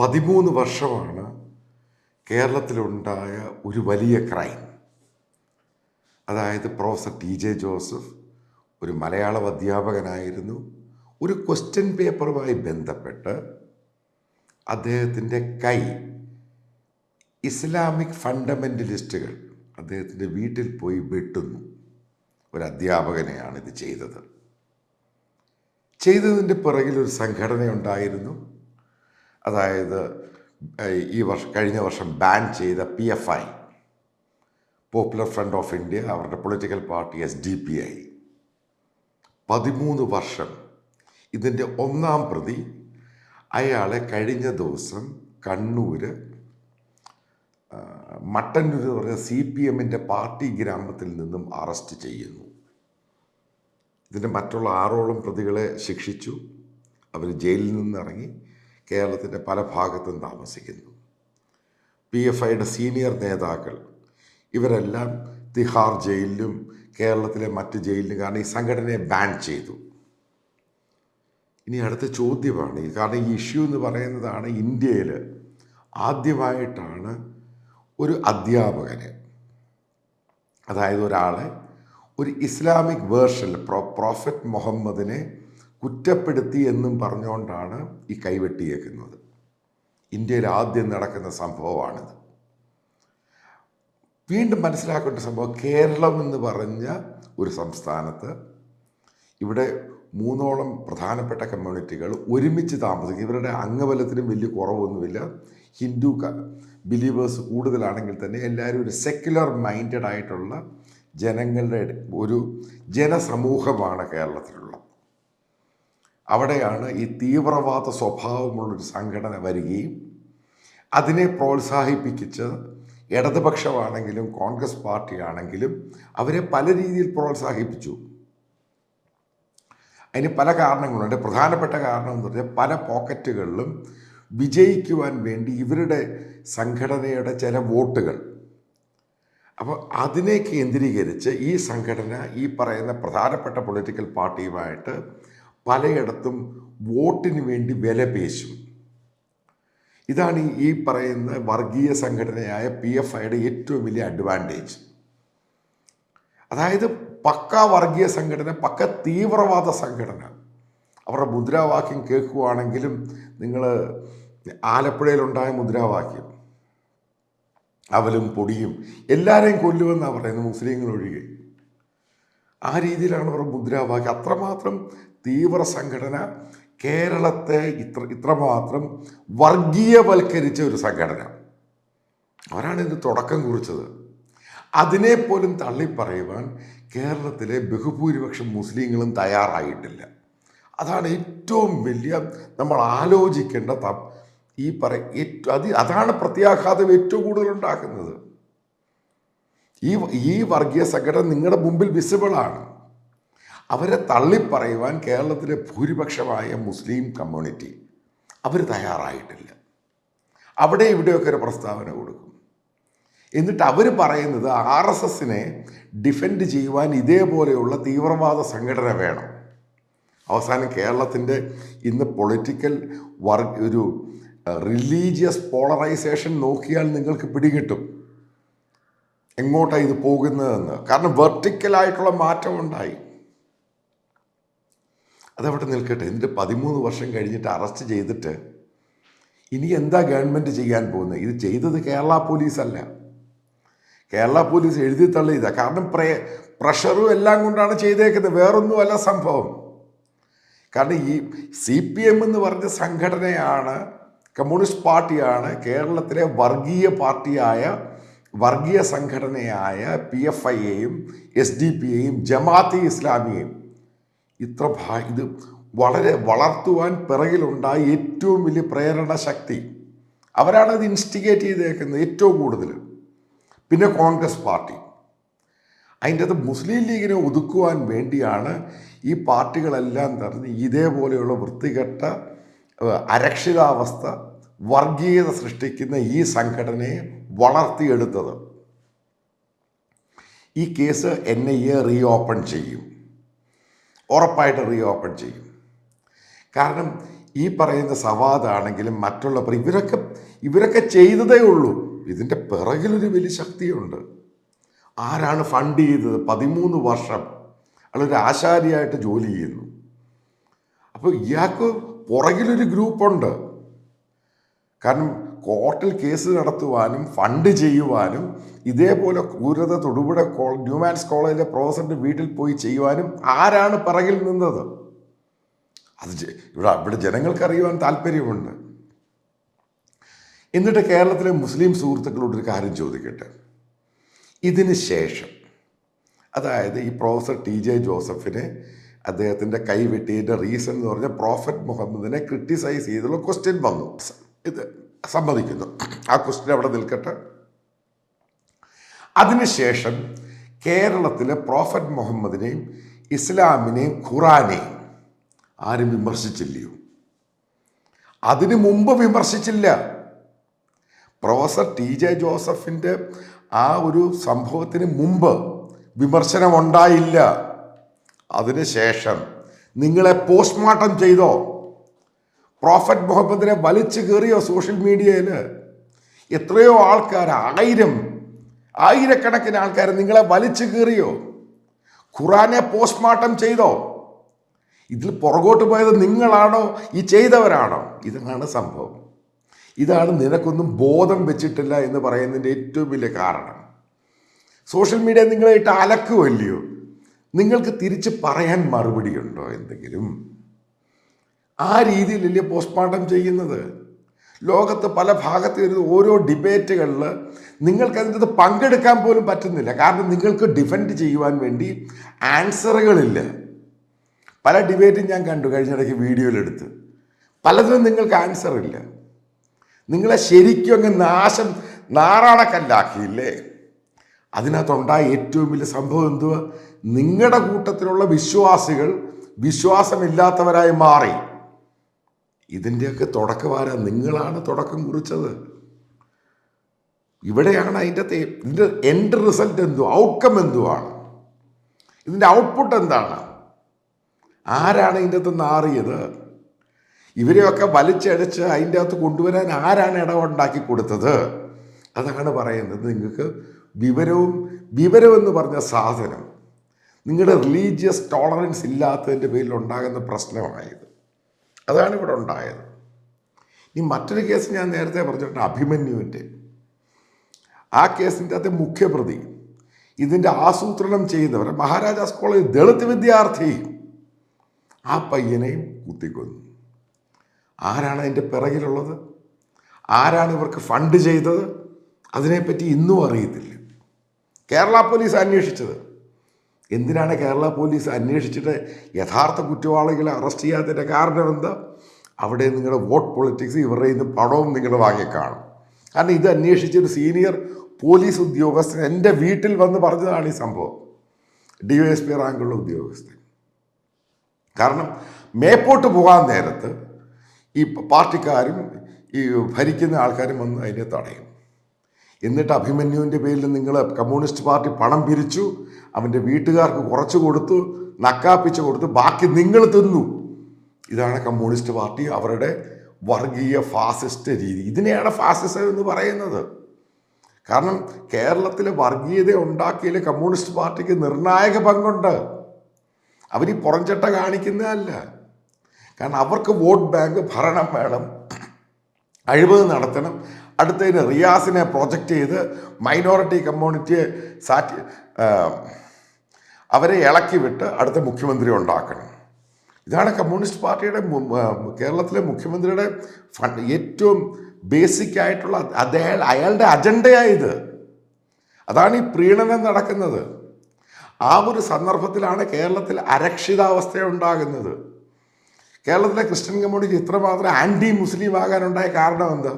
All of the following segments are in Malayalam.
പതിമൂന്ന് വർഷമാണ് കേരളത്തിലുണ്ടായ ഒരു വലിയ ക്രൈം. അതായത് പ്രൊഫസർ ടി ജെ ജോസഫ് ഒരു മലയാളം അധ്യാപകനായിരുന്നു. ഒരു ക്വസ്റ്റ്യൻ പേപ്പറുമായി ബന്ധപ്പെട്ട് അദ്ദേഹത്തിന്റെ കൈ ഇസ്ലാമിക് ഫണ്ടമെന്റലിസ്റ്റുകൾ അദ്ദേഹത്തിന്റെ വീട്ടിൽ പോയി വെട്ടുന്നു. ഒരു അധ്യാപകനെയാണ് ഇത് ചെയ്തത്. ചെയ്തതിന്റെ പിറകിൽ ഒരു സംഘടന ഉണ്ടായിരുന്നു അതായത് ഈ വർഷം കഴിഞ്ഞ വർഷം ബാൻ ചെയ്ത P F I popular front of India അവരുടെ political party S D P I പതിമൂന്ന് വർഷം ഇതിന്റെ ഒന്നാം പ്രതി അയാളെ കഴിഞ്ഞ ദിവസം കണ്ണൂർ മട്ടന്നൂർ എന്ന് പറഞ്ഞ സി പി എമ്മിന്റെ പാർട്ടി ഗ്രാമത്തിൽ നിന്നും അറസ്റ്റ് ചെയ്യുന്നു. ഇതിന്റെ മറ്റുള്ള ആറോളം പ്രതികളെ ശിക്ഷിച്ചു. അവർ ജയിലിൽ നിന്ന് ഇറങ്ങി കേരളത്തിന്റെ പല ഭാഗത്തും താമസിക്കുന്നു. പി എഫ് ഐയുടെ സീനിയർ നേതാക്കൾ ഇവരെല്ലാം തിഹാർ ജയിലിലും കേരളത്തിലെ മറ്റ് ജയിലിലും കാരണം ഈ സംഘടനയെ ബാൻ ചെയ്തു. ഇനി അടുത്ത ചോദ്യമാണ് ഈ കാരണം ഈ ഇഷ്യൂ എന്ന് പറയുന്നതാണ് ഇന്ത്യയിൽ ആദ്യമായിട്ടാണ് ഒരു അധ്യാപകന് അതായത് ഒരാളെ ഒരു ഇസ്ലാമിക് വേർഷനിൽ പ്രോ പ്രോഫറ്റ് മുഹമ്മദിനെ കുറ്റപ്പെടുത്തി എന്നും പറഞ്ഞുകൊണ്ടാണ് ഈ കൈവെട്ടിയേക്കുന്നത്. ഇന്ത്യയിൽ ആദ്യം നടക്കുന്ന സംഭവമാണിത്. വീണ്ടും മനസ്സിലാക്കേണ്ട സംഭവം കേരളം എന്ന് പറഞ്ഞ ഒരു സംസ്ഥാനത്ത് ഇവിടെ മൂന്നോളം പ്രധാനപ്പെട്ട കമ്മ്യൂണിറ്റികൾ ഒരുമിച്ച് താമസിക്കും. ഇവരുടെ അംഗബലത്തിനും വലിയ കുറവൊന്നുമില്ല. ഹിന്ദു ബിലീവേഴ്സ് കൂടുതലാണെങ്കിൽ തന്നെ എല്ലാവരും ഒരു സെക്യുലർ മൈൻഡഡ് ആയിട്ടുള്ള ജനങ്ങളുടെ ഒരു ജനസമൂഹമാണ് കേരളത്തിലുള്ള അവിടെയാണ് ഈ തീവ്രവാദ സ്വഭാവമുള്ളൊരു സംഘടന വരികയും അതിനെ പ്രോത്സാഹിപ്പിച്ച് ഇടതുപക്ഷമാണെങ്കിലും കോൺഗ്രസ് പാർട്ടിയാണെങ്കിലും അവരെ പല രീതിയിൽ പ്രോത്സാഹിപ്പിച്ചു. അതിന് പല കാരണങ്ങളുണ്ട്. പ്രധാനപ്പെട്ട കാരണം എന്ന് പറഞ്ഞാൽ പല പോക്കറ്റുകളിലും വിജയിക്കുവാൻ വേണ്ടി ഇവരുടെ സംഘടനയുടെ ചില വോട്ടുകൾ. അപ്പോൾ അതിനെ കേന്ദ്രീകരിച്ച് ഈ സംഘടന ഈ പറയുന്ന പ്രധാനപ്പെട്ട പൊളിറ്റിക്കൽ പാർട്ടിയുമായിട്ട് പലയിടത്തും വോട്ടിന് വേണ്ടി വില പേശും. ഇതാണ് ഈ- പറയുന്ന വർഗീയ സംഘടനയായ പി എഫ് ഐയുടെ ഏറ്റവും വലിയ അഡ്വാന്റേജ് അതായത് പക്ക വർഗീയ സംഘടന പക്ക തീവ്രവാദ സംഘടന. അവരുടെ മുദ്രാവാക്യം കേൾക്കുവാണെങ്കിലും നിങ്ങൾ ആലപ്പുഴയിലുണ്ടായ മുദ്രാവാക്യം അവലും പൊടിയും എല്ലാവരെയും കൊല്ലുമെന്നാണ് പറയുന്നത് മുസ്ലിങ്ങൾ ഒഴികെ ആ രീതിയിലാണ് അവരുടെ മുദ്രാവാക്യം. അത്രമാത്രം തീവ്ര സംഘടന കേരളത്തെ ഇത്ര ഇത്രമാത്രം വർഗീയവൽക്കരിച്ച ഒരു സംഘടന. അവരാണ് ഇതിന് തുടക്കം കുറിച്ചത്? അതിനെപ്പോലും തള്ളിപ്പറയുവാൻ കേരളത്തിലെ ബഹുഭൂരിപക്ഷം മുസ്ലിങ്ങളും തയ്യാറായിട്ടില്ല. അതാണ് ഏറ്റവും വലിയ നമ്മൾ ആലോചിക്കേണ്ട ഈ പറ ഏറ്റവും അത് അതാണ് പ്രത്യാഘാതം ഏറ്റവും കൂടുതൽ ഉണ്ടാക്കുന്നത്. ഈ ഈ വർഗീയ സംഘടന നിങ്ങളുടെ മുമ്പിൽ വിസിബിളാണ്. അവരെ തള്ളിപ്പറയുവാൻ കേരളത്തിലെ ഭൂരിപക്ഷമായ മുസ്ലിം കമ്മ്യൂണിറ്റി അവർ തയ്യാറായിട്ടില്ല. അവിടെ ഇവിടെയൊക്കെ ഒരു പ്രസ്താവന കൊടുക്കും. എന്നിട്ട് അവർ പറയുന്നത് ആർ എസ് എസിനെ ഡിഫെൻഡ് ചെയ്യുവാൻ ഇതേപോലെയുള്ള തീവ്രവാദ സംഘടന വേണം. അവസാനം കേരളത്തിന്റെ ഇന്ന് പൊളിറ്റിക്കൽ വർ ഒരു റിലീജിയസ് പോളറൈസേഷൻ നോക്കിയാൽ നിങ്ങൾക്ക് പിടികിട്ടും. എങ്ങോട്ടാണ് ഇത് പോകുന്നതെന്ന്. കാരണം വെർട്ടിക്കലായിട്ടുള്ള മാറ്റം ഉണ്ടായി അതവിടെ നിൽക്കട്ടെ. എന്നിട്ട് പതിമൂന്ന് വർഷം കഴിഞ്ഞിട്ട് അറസ്റ്റ് ചെയ്തിട്ട് ഇനി എന്താ ഗവൺമെന്റ് ചെയ്യാൻ പോകുന്നത് ഇത് ചെയ്തത് കേരള പോലീസല്ല കേരള പോലീസ് എഴുതി തള്ളിയതാ. കാരണം പ്രേ പ്രഷറും എല്ലാം കൊണ്ടാണ് ചെയ്തേക്കുന്നത്. വേറൊന്നുമല്ല സംഭവം. കാരണം ഈ സി പി എം എന്ന് പറഞ്ഞ സംഘടനയാണ് കമ്മ്യൂണിസ്റ്റ് പാർട്ടിയാണ് കേരളത്തിലെ വർഗീയ പാർട്ടിയായ വർഗീയ സംഘടനയായ പി എഫ് ഐയെയും എസ് ഡി പി ജമാഅത്ത് ജമാഅത്തെ ഇസ്ലാമിയെയും ഇത്ര ഭാ ഇത് വളരെ വളർത്തുവാൻ പിറകിലുണ്ടായ ഏറ്റവും വലിയ പ്രേരണ ശക്തി. അവരാണ് ഇത് ഇൻസ്റ്റിഗേറ്റ് ചെയ്തേക്കുന്നത് ഏറ്റവും കൂടുതൽ. പിന്നെ കോൺഗ്രസ് പാർട്ടി. അതിന്റെ അത് മുസ്ലിം ലീഗിനെ ഒതുക്കുവാൻ വേണ്ടിയാണ് ഈ പാർട്ടികളെല്ലാം തന്നെ ഇതേപോലെയുള്ള വൃത്തികെട്ട അരക്ഷിതാവസ്ഥ വർഗീയത സൃഷ്ടിക്കുന്ന ഈ സംഘടനയെ വളർത്തിയെടുത്തത്. ഈ case N I A reopen ചെയ്യും. ഉറപ്പായിട്ട് റീ ഓപ്പൺ ചെയ്യും. കാരണം ഈ പറയുന്ന സവാദാണെങ്കിലും മറ്റുള്ള ഇവരൊക്കെ ഇവരൊക്കെ ചെയ്തതേ ഉള്ളൂ. ഇതിന്റെ പിറകിലൊരു വലിയ ശക്തിയുണ്ട്. ആരാണ് ഫണ്ട് ചെയ്തത്? പതിമൂന്ന് വർഷം അയാളൊരു ആശാരിയായിട്ട് ജോലി ചെയ്യുന്നു. അപ്പോൾ ഇയാൾക്ക് പുറകിലൊരു ഗ്രൂപ്പുണ്ട്. കാരണം കോർട്ടിൽ കേസ് നടത്തുവാനും ഫണ്ട് ചെയ്യുവാനും ഇതേപോലെ ക്രൂരത തൊടുപുഴ കോ ന്യൂമാൻസ് കോളേജിലെ പ്രൊഫസറിന്റെ വീട്ടിൽ പോയി ചെയ്യുവാനും ആരാണ് പിറകിൽ നിന്നത്? അത് ഇവിടെ ഇവിടെ ജനങ്ങൾക്ക് അറിയുവാൻ താല്പര്യമുണ്ട്. എന്നിട്ട് കേരളത്തിലെ മുസ്ലിം സുഹൃത്തുക്കളോട് ഒരു കാര്യം ചോദിക്കട്ടെ. ഇതിന് ശേഷം അതായത് ഈ പ്രൊഫസർ ടി ജെ ജോസഫിനെ അദ്ദേഹത്തിന്റെ കൈവെട്ടിയതിന്റെ റീസൺ എന്ന് പറഞ്ഞാൽ പ്രോഫറ്റ് മുഹമ്മദിനെ ക്രിട്ടിസൈസ് ചെയ്തുള്ള ക്വസ്റ്റ്യൻ വന്നു. ഇത് സമ്മതിക്കുന്നു. ആ ക്വസ്റ്റ്യൻ അവിടെ നിൽക്കട്ടെ. അതിനുശേഷം കേരളത്തിലെ പ്രോഫറ്റ് മുഹമ്മദിനെയും ഇസ്ലാമിനെയും ഖുറാനെയും ആരും വിമർശിച്ചില്ലയോ? അതിനു മുമ്പ് വിമർശിച്ചില്ല. പ്രൊഫസർ ടി ജെ ജോസഫിന്റെ ആ ഒരു സംഭവത്തിന് മുമ്പ് വിമർശനമുണ്ടായില്ല. അതിനുശേഷം നിങ്ങളെ പോസ്റ്റ്മോർട്ടം ചെയ്തോ? പ്രോഫറ്റ് മുഹമ്മദിനെ വലിച്ചു കയറിയോ സോഷ്യൽ മീഡിയയിൽ എത്രയോ ആൾക്കാർ ആയിരം ആയിരക്കണക്കിന് ആൾക്കാർ നിങ്ങളെ വലിച്ചു കയറിയോ ഖുറാനെ പോസ്റ്റ്മോർട്ടം ചെയ്തോ? ഇതിൽ പുറകോട്ട് പോയത് നിങ്ങളാണോ? ഈ ചെയ്തവരാണോ? ഇതാണ് സംഭവം. ഇതാണ് നിനക്കൊന്നും ബോധം വെച്ചിട്ടില്ല എന്ന് പറയുന്നതിന്റെ ഏറ്റവും വലിയ കാരണം. സോഷ്യൽ മീഡിയ നിങ്ങളായിട്ട് അലക്കുമല്ലയോ നിങ്ങൾക്ക് തിരിച്ച് പറയാൻ മറുപടിയുണ്ടോ എന്തെങ്കിലും? ആ രീതിയിലല്ലേ പോസ്റ്റ്മോർട്ടം ചെയ്യുന്നത്? ലോകത്ത് പല ഭാഗത്ത് വരുന്ന ഓരോ ഡിബേറ്റുകളിൽ നിങ്ങൾക്ക് അതിന്റെ പങ്കെടുക്കാൻ പോലും പറ്റുന്നില്ല. കാരണം നിങ്ങൾക്ക് ഡിഫെൻഡ് ചെയ്യുവാൻ വേണ്ടി ആൻസറുകളില്ല പല ഡിബേറ്റും ഞാൻ കണ്ടു കഴിഞ്ഞിടയ്ക്ക് വീഡിയോയിലെടുത്ത്. പലതിനും നിങ്ങൾക്ക് ആൻസർ ഇല്ല നിങ്ങളെ ശരിക്കും അങ്ങ് നാശം നാറാണക്കല്ലാക്കിയില്ലേ? അതിനകത്തുണ്ടായ ഏറ്റവും വലിയ സംഭവം എന്തുവാ? നിങ്ങളുടെ കൂട്ടത്തിലുള്ള വിശ്വാസികൾ വിശ്വാസമില്ലാത്തവരായി മാറി. ഇതിന്റെയൊക്കെ തുടക്കമാര നിങ്ങളാണ് തുടക്കം കുറിച്ചത്. ഇവിടെയാണ് അതിന്റെ ഇതിന്റെ എൻഡ് റിസൾട്ട് എന്തു ഔട്ട്കം എന്തുവാണ്? ഇതിന്റെ ഔട്ട്പുട്ട് എന്താണ്? ആരാണ് ഇതിന്റെ അകത്ത് നാറിയത് ഇവരെയൊക്കെ വലിച്ചടിച്ച് അതിന്റെ അകത്ത് കൊണ്ടുവരാൻ ആരാണ് ഇടവുണ്ടാക്കി കൊടുത്തത്? അതാണ് പറയുന്നത് നിങ്ങൾക്ക് വിവരവും വിവരമെന്ന് പറഞ്ഞ സാധനം. നിങ്ങളുടെ റിലീജിയസ് ടോളറൻസ് ഇല്ലാത്തതിന്റെ പേരിൽ ഉണ്ടാകുന്ന പ്രശ്നമായത്. അതാണ് ഇവിടെ ഉണ്ടായത്. ഇനി മറ്റൊരു കേസ് ഞാൻ നേരത്തെ പറഞ്ഞിട്ടുണ്ട് അഭിമന്യുവിന്റെ. ആ കേസിന്റെ അകത്തെ മുഖ്യപ്രതി ഇതിന്റെ ആസൂത്രണം ചെയ്യുന്നവർ മഹാരാജാസ് കോളേജ് ദളിത് വിദ്യാർത്ഥി ആ പയ്യനെയും കുത്തിക്കൊന്നു ആരാണ് അതിന്റെ പിറകിലുള്ളത്? ആരാണ് ഇവർക്ക് ഫണ്ട് ചെയ്തത്? അതിനെപ്പറ്റി ഇന്നും അറിയത്തില്ല. കേരള പോലീസ് അന്വേഷിച്ചത്. എന്തിനാണ് കേരള പോലീസ് അന്വേഷിച്ചിട്ട് യഥാർത്ഥ കുറ്റവാളികളെ അറസ്റ്റ് ചെയ്യാത്തതിന്റെ കാരണം എന്താ? അവിടെ നിങ്ങളുടെ വോട്ട് പൊളിറ്റിക്സ് ഇവരുടെ നിന്ന് പണവും നിങ്ങൾ വാങ്ങിക്കാണും. കാരണം ഇത് അന്വേഷിച്ചൊരു സീനിയർ പോലീസ് ഉദ്യോഗസ്ഥൻ എന്റെ വീട്ടിൽ വന്ന് പറഞ്ഞതാണ് ഈ സംഭവം. ഡി വൈ എസ് പി റാങ്കുള്ള ഉദ്യോഗസ്ഥൻ. കാരണം മേപ്പോട്ട് പോകാൻ നേരത്ത് ഈ പാർട്ടിക്കാരും ഈ ഭരിക്കുന്ന ആൾക്കാരും വന്ന് അതിനെ തടയും. എന്നിട്ട് അഭിമന്യുവിന്റെ പേരിൽ നിങ്ങൾ കമ്മ്യൂണിസ്റ്റ് പാർട്ടി പണം പിരിച്ചു അവന്റെ വീട്ടുകാർക്ക് കുറച്ച് കൊടുത്തു നക്കാപ്പിച്ച് കൊടുത്തു ബാക്കി നിങ്ങൾ തിന്നു. ഇതാണ് കമ്മ്യൂണിസ്റ്റ് പാർട്ടി അവരുടെ വർഗീയ ഫാസിസ്റ്റ് രീതി. ഇതിനെയാണ് ഫാസിസം എന്ന് പറയുന്നത്. കാരണം കേരളത്തിലെ വർഗീയത ഉണ്ടാക്കിയതിൽ കമ്മ്യൂണിസ്റ്റ് പാർട്ടിക്ക് നിർണായക പങ്കുണ്ട്. അവർ ഈ പുറംചട്ട കാണിക്കുന്നതല്ല. കാരണം അവർക്ക് വോട്ട് ബാങ്ക് ഭരണം വേണം. അഴിമതി നടത്തണം. അടുത്തതിന് റിയാസിനെ പ്രൊജക്റ്റ് ചെയ്ത് മൈനോറിറ്റി കമ്മ്യൂണിറ്റിയെ സാറ്റി അവരെ ഇളക്കി വിട്ട് അടുത്ത മുഖ്യമന്ത്രി ഉണ്ടാക്കണം. ഇതാണ് കമ്മ്യൂണിസ്റ്റ് പാർട്ടിയുടെ കേരളത്തിലെ മുഖ്യമന്ത്രിയുടെ ഫണ്ട് ഏറ്റവും ബേസിക് ആയിട്ടുള്ള അദ്ദേഹം അയാളുടെ അജണ്ടയായത് അതാണ് ഈ പ്രീണനം നടക്കുന്നത്. ആ ഒരു സന്ദർഭത്തിലാണ് കേരളത്തിൽ അരക്ഷിതാവസ്ഥ ഉണ്ടാകുന്നത്. കേരളത്തിലെ ക്രിസ്ത്യൻ കമ്മ്യൂണിറ്റി ഇത്രമാത്രം ആന്റി മുസ്ലിം ആകാനുണ്ടായ കാരണം എന്താ?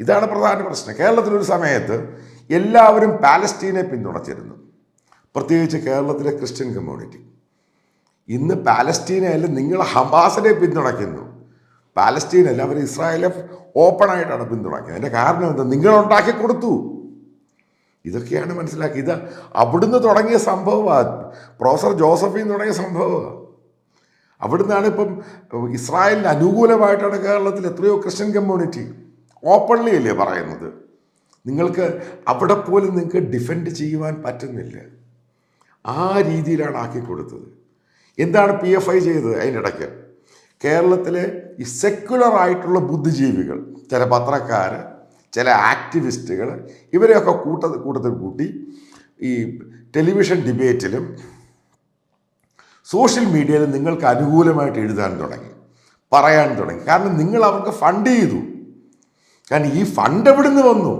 ഇതാണ് പ്രധാന പ്രശ്നം. കേരളത്തിലൊരു സമയത്ത് എല്ലാവരും പാലസ്റ്റീനെ പിന്തുണച്ചിരുന്നു. പ്രത്യേകിച്ച് കേരളത്തിലെ ക്രിസ്ത്യൻ കമ്മ്യൂണിറ്റി. ഇന്ന് പാലസ്റ്റീനയല്ല നിങ്ങൾ ഹമാസിനെ പിന്തുണയ്ക്കുന്നു. പാലസ്റ്റീനല്ല അവർ ഇസ്രായേലെ ഓപ്പണായിട്ടാണ് പിന്തുണയ്ക്കുന്നത്. അതിന്റെ കാരണം എന്താ? നിങ്ങൾ ഉണ്ടാക്കി കൊടുത്തു. ഇതൊക്കെയാണ് മനസ്സിലാക്കി. ഇത് അവിടുന്ന് തുടങ്ങിയ സംഭവമാണ് പ്രൊഫസർ ജോസഫിൽ തുടങ്ങിയ സംഭവമാണ് അവിടുന്നാണ് ഇപ്പം ഇസ്രായേലിന് അനുകൂലമായിട്ടാണ് കേരളത്തിൽ എത്രയോ ക്രിസ്ത്യൻ കമ്മ്യൂണിറ്റി. ഓപ്പൺലി അല്ലേ പറയുന്നത്? നിങ്ങൾക്ക് അവിടെ പോലും നിങ്ങൾക്ക് ഡിഫെൻഡ് ചെയ്യുവാൻ പറ്റുന്നില്ല. ആ രീതിയിലാണ് ആക്കി കൊടുത്തത്. എന്താണ് പി എഫ് ഐ ചെയ്തത് അതിനിടയ്ക്ക് കേരളത്തിലെ ഈ സെക്യുലർ ആയിട്ടുള്ള ബുദ്ധിജീവികൾ ചില പത്രക്കാർ ചില ആക്ടിവിസ്റ്റുകൾ ഇവരെയൊക്കെ കൂട്ട കൂട്ടത്തിൽ കൂട്ടി ഈ ടെലിവിഷൻ ഡിബേറ്റിലും സോഷ്യൽ മീഡിയയിൽ നിങ്ങൾക്ക് അനുകൂലമായിട്ട് എഴുതാൻ തുടങ്ങി പറയാൻ തുടങ്ങി. കാരണം നിങ്ങൾ അവർക്ക് ഫണ്ട് ചെയ്തു. കാരണം ഈ ഫണ്ട് എവിടുന്ന് വന്നു?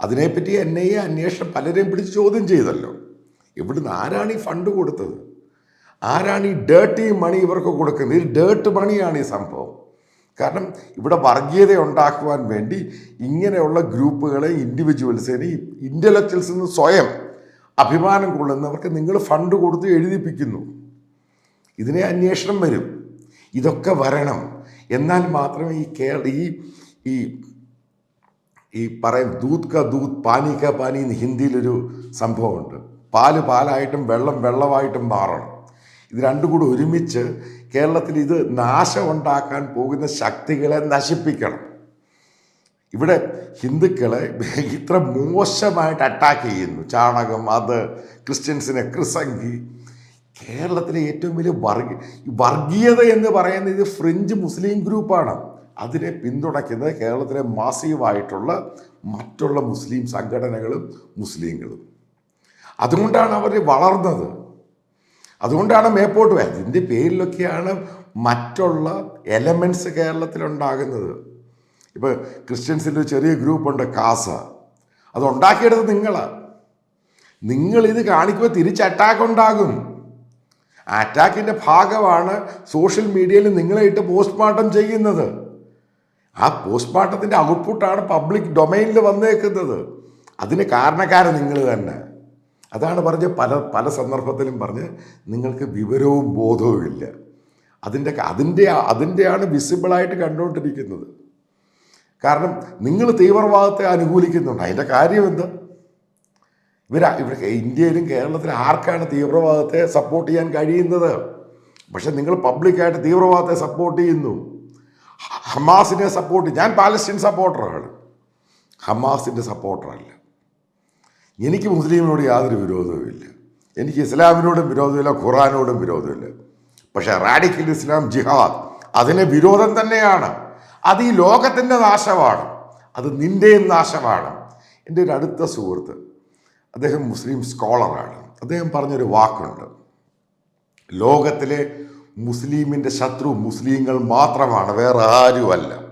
അതിനെപ്പറ്റി എൻ ഐ അന്വേഷണം പലരെയും പിടിച്ച് ചോദ്യം ചെയ്തല്ലോ. ഇവിടുന്ന് ആരാണ് ഈ ഫണ്ട് കൊടുത്തത്? ആരാണ് ഈ ഡേർട്ടി മണി ഇവർക്ക് കൊടുക്കുന്നത്? ഈ ഡേർട്ട് മണിയാണ് ഈ സംഭവം. കാരണം ഇവിടെ വർഗീയത ഉണ്ടാക്കുവാൻ വേണ്ടി ഇങ്ങനെയുള്ള ഗ്രൂപ്പുകളെ ഇൻഡിവിജ്വൽസിനെ ഇന്റലക്ച്വൽസിൽ നിന്ന് സ്വയം അഭിമാനം കൊള്ളുന്നവർക്ക് നിങ്ങൾ ഫണ്ട് കൊടുത്ത് എഴുതിപ്പിക്കുന്നു. ഇതിനെ അന്വേഷണം വരും. ഇതൊക്കെ വരണം. എന്നാൽ മാത്രമേ ഈ കേരള ഈ ഈ ഈ പറയും ദൂത് ക ദൂത് പാനി ക പാനി എന്ന് ഹിന്ദിയിലൊരു സംഭവമുണ്ട്. പാൽ പാലായിട്ടും വെള്ളം വെള്ളമായിട്ടും മാറണം. ഇത് രണ്ടും കൂടി ഒരുമിച്ച് കേരളത്തിൽ ഇത് നാശമുണ്ടാക്കാൻ പോകുന്ന ശക്തികളെ നശിപ്പിക്കണം. ഇവിടെ ഹിന്ദുക്കളെ ഇത്ര മോശമായിട്ട് അറ്റാക്ക് ചെയ്യുന്നു. ചാണകം അത് ക്രിസ്ത്യൻസിനെ ക്രിസംഗി. കേരളത്തിലെ ഏറ്റവും വലിയ വർഗീയ വർഗീയത എന്ന് പറയുന്നത് ഇത് ഫ്രഞ്ച് മുസ്ലിം ഗ്രൂപ്പാണ് അതിനെ പിന്തുണയ്ക്കുന്നത് കേരളത്തിലെ മാസീവായിട്ടുള്ള മറ്റുള്ള മുസ്ലിം സംഘടനകളും മുസ്ലിങ്ങളും. അതുകൊണ്ടാണ് അവർ വളർന്നത്. അതുകൊണ്ടാണ് മേപ്പോട്ട് പോയത് ഇതിന്റെ പേരിലൊക്കെയാണ് മറ്റുള്ള എലമെന്റ്സ് കേരളത്തിലുണ്ടാകുന്നത്. ഇപ്പോൾ ക്രിസ്ത്യൻസിന്റെ ചെറിയ ഗ്രൂപ്പുണ്ട് കാസ. അത് ഉണ്ടാക്കിയെടുത്ത് നിങ്ങളാണ് നിങ്ങളിത് കാണിക്കുമ്പോൾ തിരിച്ച് അറ്റാക്ക് ഉണ്ടാകും. അറ്റാക്കിന്റെ ഭാഗമാണ് സോഷ്യൽ മീഡിയയിൽ നിങ്ങളെ ഇട്ട് പോസ്റ്റ്മോർട്ടം ചെയ്യുന്നത്. ആ പോസ്റ്റ്മോർട്ടത്തിന്റെ ഔട്ട്പുട്ടാണ് പബ്ലിക് ഡൊമൈനിൽ വന്നേക്കുന്നത്. അതിന് കാരണക്കാരൻ നിങ്ങൾ തന്നെ. അതാണ് പറഞ്ഞ് പല പല സന്ദർഭത്തിലും പറഞ്ഞ് നിങ്ങൾക്ക് വിവരവും ബോധവും ഇല്ല. അതിന്റെ അതിന്റെ അതിന്റെയാണ് വിസിബിളായിട്ട് കണ്ടുകൊണ്ടിരിക്കുന്നത്. കാരണം നിങ്ങൾ തീവ്രവാദത്തെ അനുകൂലിക്കുന്നുണ്ട്. അതിന്റെ കാര്യം എന്താ? ഇവർ ഇവിടെ ഇന്ത്യയിലും കേരളത്തിലും ആർക്കാണ് തീവ്രവാദത്തെ സപ്പോർട്ട് ചെയ്യാൻ കഴിയുന്നത്? പക്ഷെ നിങ്ങൾ പബ്ലിക്കായിട്ട് തീവ്രവാദത്തെ സപ്പോർട്ട് ചെയ്യുന്നു. ഹമാസിനെ സപ്പോർട്ട് ഞാൻ പാലസ്റ്റീൻ സപ്പോർട്ടറാണ് ഹമാസിന്റെ സപ്പോർട്ടറല്ല എനിക്ക് മുസ്ലിമിനോട് യാതൊരു വിരോധവുമില്ല എനിക്ക് ഇസ്ലാമിനോടും വിരോധമില്ല ഖുറാനോടും വിരോധമില്ല. പക്ഷേ റാഡിക്കൽ ഇസ്ലാം ജിഹാദ് അതിന് വിരോധം തന്നെയാണ്. അത് ഈ ലോകത്തിന്റെ നാശമാണ്. അത് നിന്റെയും നാശമാണ്. എന്റെ ഒരു അടുത്ത സുഹൃത്ത് അദ്ദേഹം മുസ്ലിം സ്കോളറാണ് അദ്ദേഹം പറഞ്ഞൊരു വാക്കുണ്ട്. ലോകത്തിലെ മുസ്ലിമിന്റെ ശത്രു മുസ്ലിങ്ങൾ മാത്രമാണ് വേറെ ആരുമല്ല.